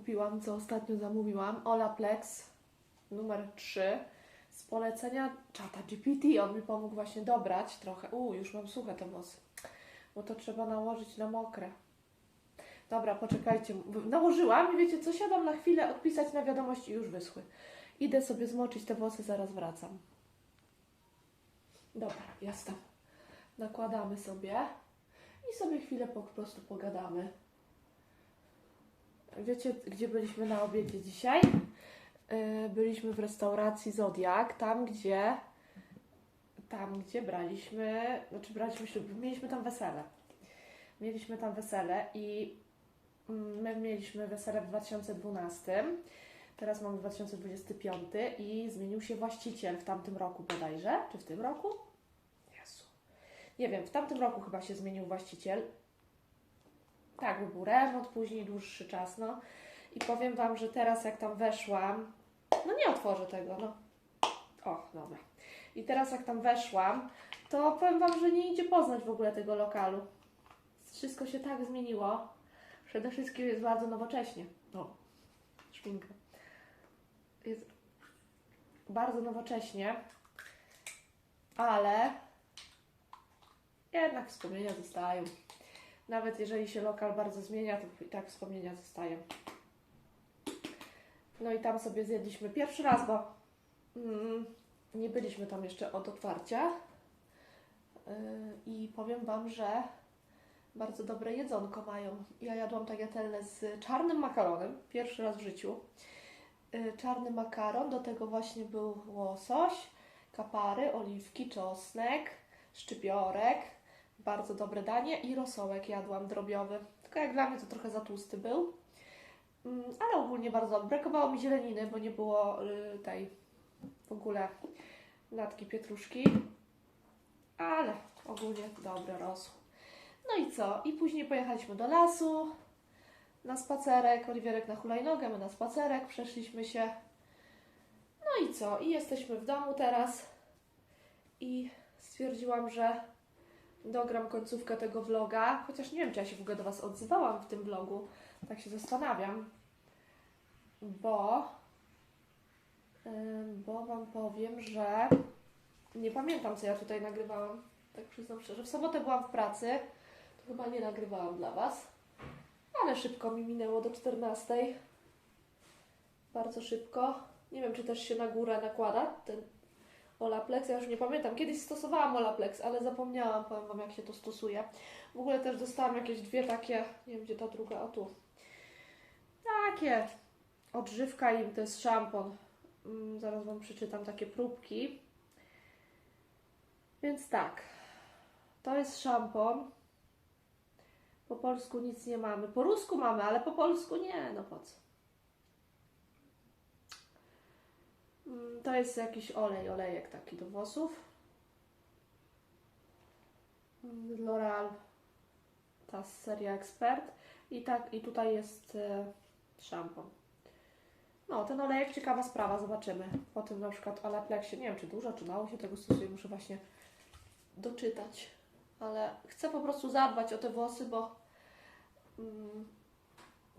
kupiłam, co ostatnio zamówiłam. Olaplex numer 3 z polecenia czata GPT. On mi pomógł właśnie dobrać trochę. U, już mam suche te włosy, bo to trzeba nałożyć na mokre. Dobra, poczekajcie. Nałożyłam i wiecie co? Siadam na chwilę odpisać na wiadomości i już wyschły. Idę sobie zmoczyć te włosy, zaraz wracam. Dobra, jestem. Nakładamy sobie i sobie chwilę po prostu pogadamy. Wiecie, gdzie byliśmy na obiedzie dzisiaj? Yy, Byliśmy w restauracji Zodiak, tam gdzie tam gdzie braliśmy, znaczy braliśmy ślub, mieliśmy tam wesele. Mieliśmy tam wesele i mm, my mieliśmy wesele w 2012. Teraz mamy 2025 i zmienił się właściciel w tamtym roku bodajże, czy w tym roku? Jezu. Nie wiem, w tamtym roku chyba się zmienił właściciel. Tak, był remont później, dłuższy czas, no. I powiem Wam, że teraz jak tam weszłam, no nie otworzę tego, no. O, dobra. I teraz jak tam weszłam, to powiem Wam, że nie idzie poznać w ogóle tego lokalu. Wszystko się tak zmieniło. Przede wszystkim jest bardzo nowocześnie. O, szpinka. Jest bardzo nowocześnie, ale jednak wspomnienia zostają. Nawet jeżeli się lokal bardzo zmienia, to i tak wspomnienia zostają. No i tam sobie zjedliśmy pierwszy raz, bo mm, nie byliśmy tam jeszcze od otwarcia. Yy, I powiem Wam, że bardzo dobre jedzonko mają. Ja jadłam tagliatelle z czarnym makaronem, pierwszy raz w życiu. Yy, Czarny makaron, do tego właśnie był łosoś, kapary, oliwki, czosnek, szczypiorek. Bardzo dobre danie i rosołek jadłam drobiowy. Tylko jak dla mnie to trochę za tłusty był. Mm, Ale ogólnie bardzo. Brakowało mi zieleniny, bo nie było y, tej w ogóle natki pietruszki. Ale ogólnie dobre rosło. No i co? I później pojechaliśmy do lasu na spacerek. Oliwierek na hulajnogę, my na spacerek. Przeszliśmy się. No i co? I jesteśmy w domu teraz. I stwierdziłam, że dogram końcówkę tego vloga. Chociaż nie wiem, czy ja się w ogóle do Was odzywałam w tym vlogu. Tak się zastanawiam. Bo. Bo Wam powiem, że nie pamiętam, co ja tutaj nagrywałam. Tak przyznam szczerze. W sobotę byłam w pracy. To chyba nie nagrywałam dla Was. Ale szybko mi minęło do 14. Bardzo szybko. Nie wiem, czy też się na górę nakłada ten Olaplex. Ja już nie pamiętam. Kiedyś stosowałam Olaplex, ale zapomniałam, powiem Wam, jak się to stosuje. W ogóle też dostałam jakieś dwie takie, nie wiem, gdzie ta druga, o tu. Takie. Odżywka im, to jest szampon. Mm, zaraz Wam przeczytam takie próbki. Więc tak. To jest szampon. Po polsku nic nie mamy. Po rusku mamy, ale po polsku nie. No po co? To jest jakiś olej, olejek taki do włosów. Mm, L'Oreal, ta seria Expert. I tak, i tutaj jest e, szampon. No, ten olejek ciekawa sprawa, zobaczymy. Po tym na przykład Olaplexie, nie wiem czy dużo, czy mało się tego stosuje, muszę właśnie doczytać. Ale chcę po prostu zadbać o te włosy, bo mm,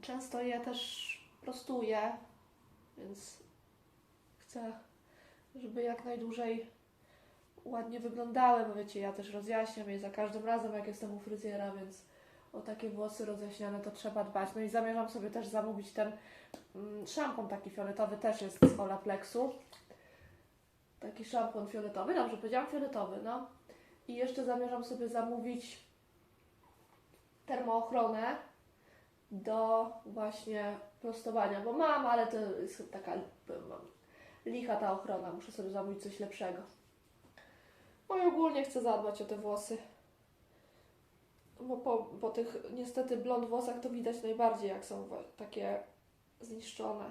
często je też prostuję, więc chcę, żeby jak najdłużej ładnie wyglądały, bo wiecie, ja też rozjaśniam je za każdym razem, jak jestem u fryzjera, więc o takie włosy rozjaśniane to trzeba dbać. No i zamierzam sobie też zamówić ten mm, szampon taki fioletowy, też jest z Olaplexu. Taki szampon fioletowy, dobrze powiedziałam fioletowy, no. I jeszcze zamierzam sobie zamówić termoochronę do właśnie prostowania, bo mam, ale to jest taka wam, licha ta ochrona. Muszę sobie zamówić coś lepszego. No i ogólnie chcę zadbać o te włosy. Bo po, po tych niestety blond włosach to widać najbardziej, jak są takie zniszczone.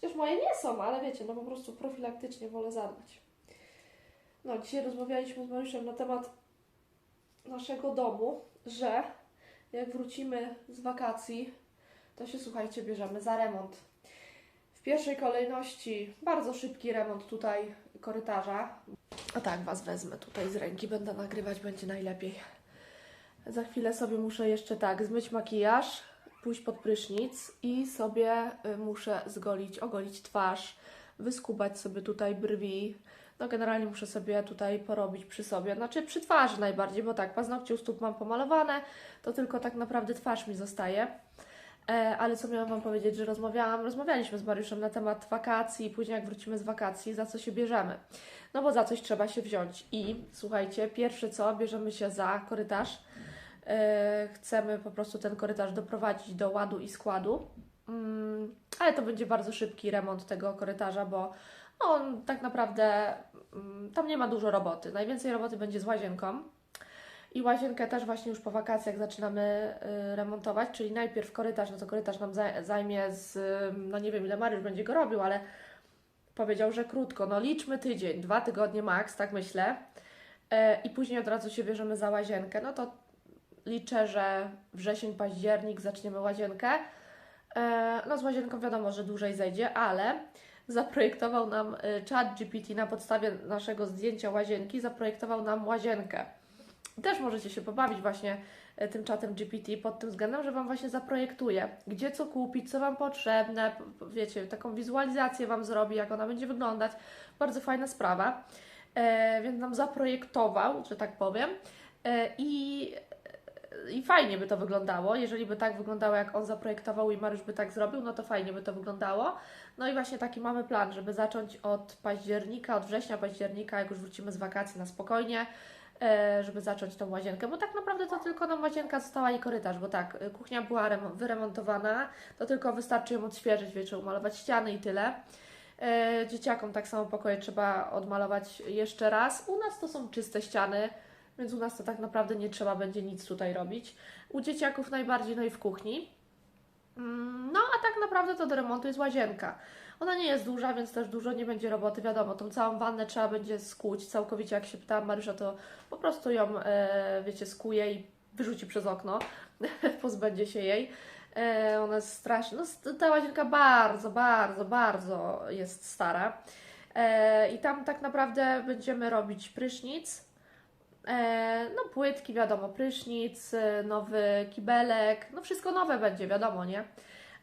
Chociaż moje nie są, ale wiecie, no po prostu profilaktycznie wolę zadbać. No, dzisiaj rozmawialiśmy z Mariuszem na temat naszego domu, że jak wrócimy z wakacji, to się słuchajcie, bierzemy za remont. Pierwszej kolejności bardzo szybki remont tutaj korytarza. A tak, Was wezmę tutaj z ręki, będę nagrywać, będzie najlepiej. Za chwilę sobie muszę jeszcze tak zmyć makijaż, pójść pod prysznic i sobie y, muszę zgolić, ogolić twarz, wyskubać sobie tutaj brwi. No generalnie muszę sobie tutaj porobić przy sobie, znaczy przy twarzy najbardziej, bo tak, paznokcie u stóp mam pomalowane, to tylko tak naprawdę twarz mi zostaje. E, ale co miałam Wam powiedzieć, że rozmawiałam, rozmawialiśmy z Mariuszem na temat wakacji, później jak wrócimy z wakacji, za co się bierzemy. No bo za coś trzeba się wziąć. I słuchajcie, pierwsze co, bierzemy się za korytarz. E, chcemy po prostu ten korytarz doprowadzić do ładu i składu. Mm, ale to będzie bardzo szybki remont tego korytarza, bo on tak naprawdę mm, tam nie ma dużo roboty. Najwięcej roboty będzie z łazienką. I łazienkę też właśnie już po wakacjach zaczynamy y, remontować, czyli najpierw korytarz, no to korytarz nam zaj- zajmie z, y, no nie wiem ile Mariusz będzie go robił, ale powiedział, że krótko, no liczmy tydzień, dwa tygodnie max, tak myślę. E, I później od razu się bierzemy za łazienkę. No to liczę, że wrzesień, październik zaczniemy łazienkę. E, No z łazienką wiadomo, że dłużej zejdzie, ale zaprojektował nam y, chat GPT na podstawie naszego zdjęcia łazienki, zaprojektował nam łazienkę. Też możecie się pobawić właśnie e, tym czatem GPT pod tym względem, że Wam właśnie zaprojektuje, gdzie co kupić, co Wam potrzebne, wiecie, taką wizualizację Wam zrobi, jak ona będzie wyglądać. Bardzo fajna sprawa. E, więc nam zaprojektował, że tak powiem. E, I i fajnie by to wyglądało, jeżeli by tak wyglądało, jak on zaprojektował i Mariusz by tak zrobił, no to fajnie by to wyglądało. No i właśnie taki mamy plan, żeby zacząć od października, od września, października, jak już wrócimy z wakacji na spokojnie, żeby zacząć tą łazienkę, bo tak naprawdę to tylko nam łazienka została i korytarz, bo tak, e, kuchnia była remo- wyremontowana, to tylko wystarczy ją odświeżyć, wiecie, umalować ściany i tyle. E, Dzieciakom tak samo pokoje trzeba odmalować jeszcze raz. U nas to są czyste ściany, więc u nas to tak naprawdę nie trzeba będzie nic tutaj robić. U dzieciaków najbardziej, no i w kuchni. Mm, No a tak naprawdę to do remontu jest łazienka. Ona nie jest duża, więc też dużo nie będzie roboty. Wiadomo, tą całą wannę trzeba będzie skuć całkowicie. Jak się pytałam Mariusza, to po prostu ją, e, wiecie, skuje i wyrzuci przez okno. Pozbędzie się jej. E, ona jest straszna. No, ta łazienka bardzo, bardzo, bardzo jest stara. E, I tam tak naprawdę będziemy robić prysznic. E, no płytki, wiadomo, prysznic, e, nowy kibelek, no wszystko nowe będzie, wiadomo, nie?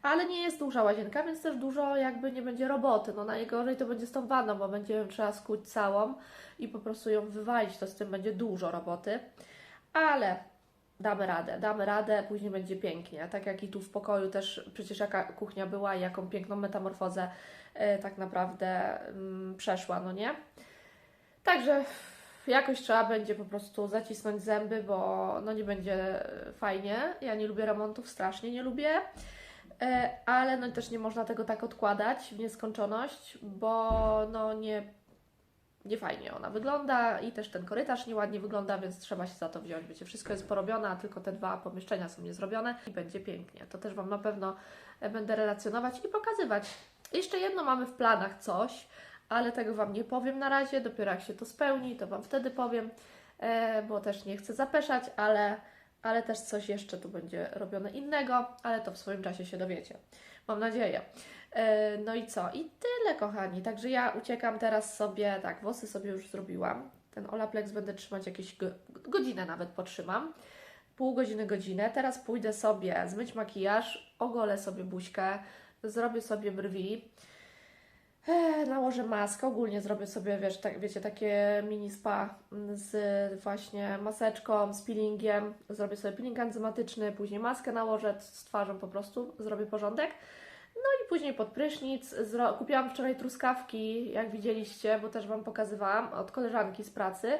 Ale nie jest duża łazienka, więc też dużo jakby nie będzie roboty. No najgorzej to będzie z tą wanną, bo będzie ją trzeba skuć całą i po prostu ją wywalić, to z tym będzie dużo roboty. Ale damy radę, damy radę, później będzie pięknie. Tak jak i tu w pokoju też przecież jaka kuchnia była i jaką piękną metamorfozę e, tak naprawdę mm, przeszła, no nie? Także jakoś trzeba będzie po prostu zacisnąć zęby, bo no nie będzie fajnie. Ja nie lubię remontów, strasznie nie lubię. E, Ale no też nie można tego tak odkładać w nieskończoność, bo no nie, nie fajnie ona wygląda i też ten korytarz nieładnie wygląda, więc trzeba się za to wziąć. Wiecie, wszystko jest porobione, a tylko te dwa pomieszczenia są niezrobione i będzie pięknie. To też Wam na pewno e, będę relacjonować i pokazywać. Jeszcze jedno mamy w planach coś, ale tego Wam nie powiem na razie. Dopiero jak się to spełni, to Wam wtedy powiem, e, bo też nie chcę zapeszać, ale, ale też coś jeszcze tu będzie robione innego, ale to w swoim czasie się dowiecie. Mam nadzieję. E, No i co? I tyle, kochani. Także ja uciekam teraz sobie, tak, włosy sobie już zrobiłam. Ten Olaplex będę trzymać jakieś go, godzinę nawet potrzymam. Pół godziny, godzinę. Teraz pójdę sobie zmyć makijaż, ogolę sobie buźkę, zrobię sobie brwi. E, nałożę maskę, ogólnie zrobię sobie, wiesz, tak, wiecie, takie mini spa mm, z właśnie maseczką, z peelingiem. Zrobię sobie peeling enzymatyczny, później maskę nałożę z twarzą po prostu, zrobię porządek. No i później pod prysznic. Kupiłam wczoraj truskawki, jak widzieliście, bo też Wam pokazywałam, od koleżanki z pracy.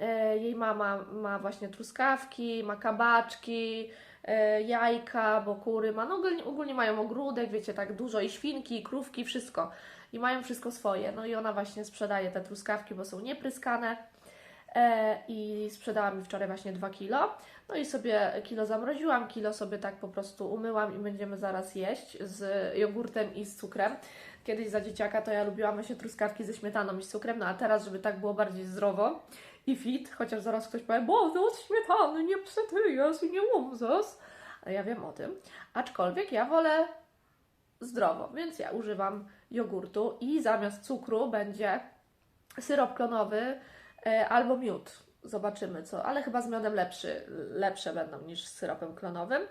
E, jej mama ma właśnie truskawki, ma kabaczki, e, jajka, bo kury ma, no ogólnie mają ogródek, wiecie, tak dużo i świnki, i krówki, wszystko. I mają wszystko swoje. No i ona właśnie sprzedaje te truskawki, bo są niepryskane. E, I sprzedała mi wczoraj właśnie 2 kilo. No i sobie kilo zamroziłam, kilo sobie tak po prostu umyłam i będziemy zaraz jeść z jogurtem i z cukrem. Kiedyś za dzieciaka to ja lubiłam właśnie truskawki ze śmietaną i z cukrem, no a teraz, żeby tak było bardziej zdrowo i fit, chociaż zaraz ktoś powie, bo ty od śmietany nie przytyjesz i nie umrzesz. Ja wiem o tym. Aczkolwiek ja wolę zdrowo, więc ja używam jogurtu i zamiast cukru będzie syrop klonowy e, albo miód. Zobaczymy co, ale chyba z miodem lepszy, lepsze będą niż z syropem klonowym.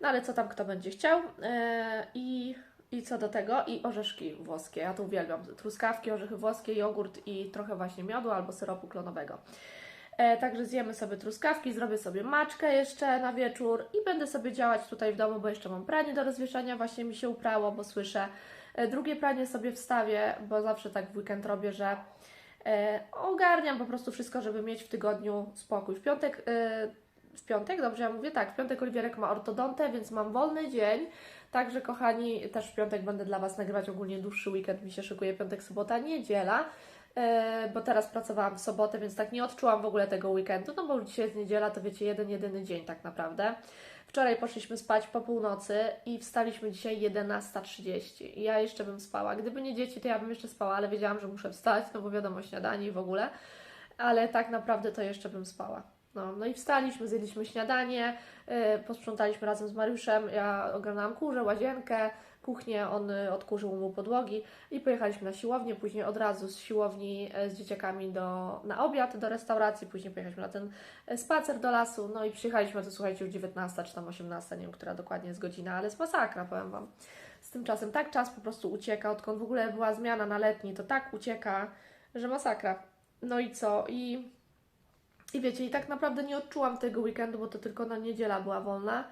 No ale co tam kto będzie chciał. E, I, I co do tego, i orzeszki włoskie. Ja to uwielbiam. Truskawki, orzechy włoskie, jogurt i trochę właśnie miodu albo syropu klonowego. E, także zjemy sobie truskawki, zrobię sobie maczkę jeszcze na wieczór i będę sobie działać tutaj w domu, bo jeszcze mam pranie do rozwieszania, właśnie mi się uprało, bo słyszę. E, drugie pranie sobie wstawię, bo zawsze tak w weekend robię, że e, ogarniam po prostu wszystko, żeby mieć w tygodniu spokój. W piątek, e, w piątek, dobrze ja mówię, tak, w piątek Oliwierek ma ortodontę, więc mam wolny dzień. Także kochani, też w piątek będę dla Was nagrywać ogólnie dłuższy weekend, mi się szykuje piątek, sobota, niedziela. E, bo teraz pracowałam w sobotę, więc tak nie odczułam w ogóle tego weekendu, no bo dzisiaj jest niedziela, to wiecie, jeden, jedyny dzień tak naprawdę. Wczoraj poszliśmy spać po północy i wstaliśmy dzisiaj 11.30 i ja jeszcze bym spała. Gdyby nie dzieci, to ja bym jeszcze spała, ale wiedziałam, że muszę wstać, no bo wiadomo, śniadanie i w ogóle, ale tak naprawdę to jeszcze bym spała. No, no i wstaliśmy, zjedliśmy śniadanie, yy, posprzątaliśmy razem z Mariuszem, ja ogarnęłam kurze, łazienkę, kuchnię, on y, odkurzył mu podłogi i pojechaliśmy na siłownię, później od razu z siłowni e, z dzieciakami do, na obiad do restauracji, później pojechaliśmy na ten e, spacer do lasu, no i przyjechaliśmy, to słuchajcie, już 19 czy tam 18, nie wiem, która dokładnie jest godzina, ale jest masakra, powiem Wam. Z tym czasem tak czas po prostu ucieka, odkąd w ogóle była zmiana na letni, to tak ucieka, że masakra. No i co? I, i wiecie, i tak naprawdę nie odczułam tego weekendu, bo to tylko na niedziela była wolna.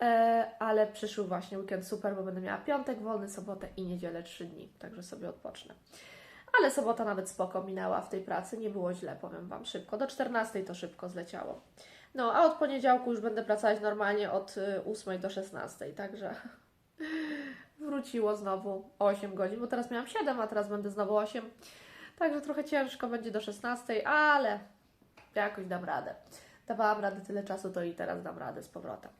E, ale przyszły właśnie weekend super, bo będę miała piątek wolny, sobotę i niedzielę trzy dni, także sobie odpocznę. Ale sobota nawet spoko minęła w tej pracy, nie było źle, powiem Wam, szybko. Do 14 to szybko zleciało. No, a od poniedziałku już będę pracować normalnie od y, 8 do 16, także wróciło znowu 8 godzin, bo teraz miałam 7, a teraz będę znowu 8. Także trochę ciężko będzie do 16, ale jakoś dam radę. Dawałam radę tyle czasu, to i teraz dam radę z powrotem.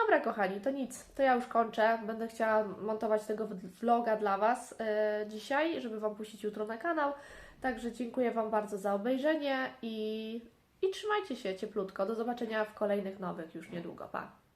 Dobra, kochani, to nic. To ja już kończę. Będę chciała montować tego vloga dla Was e, dzisiaj, żeby Wam puścić jutro na kanał. Także dziękuję Wam bardzo za obejrzenie i, i trzymajcie się cieplutko. Do zobaczenia w kolejnych nowych już niedługo. Pa!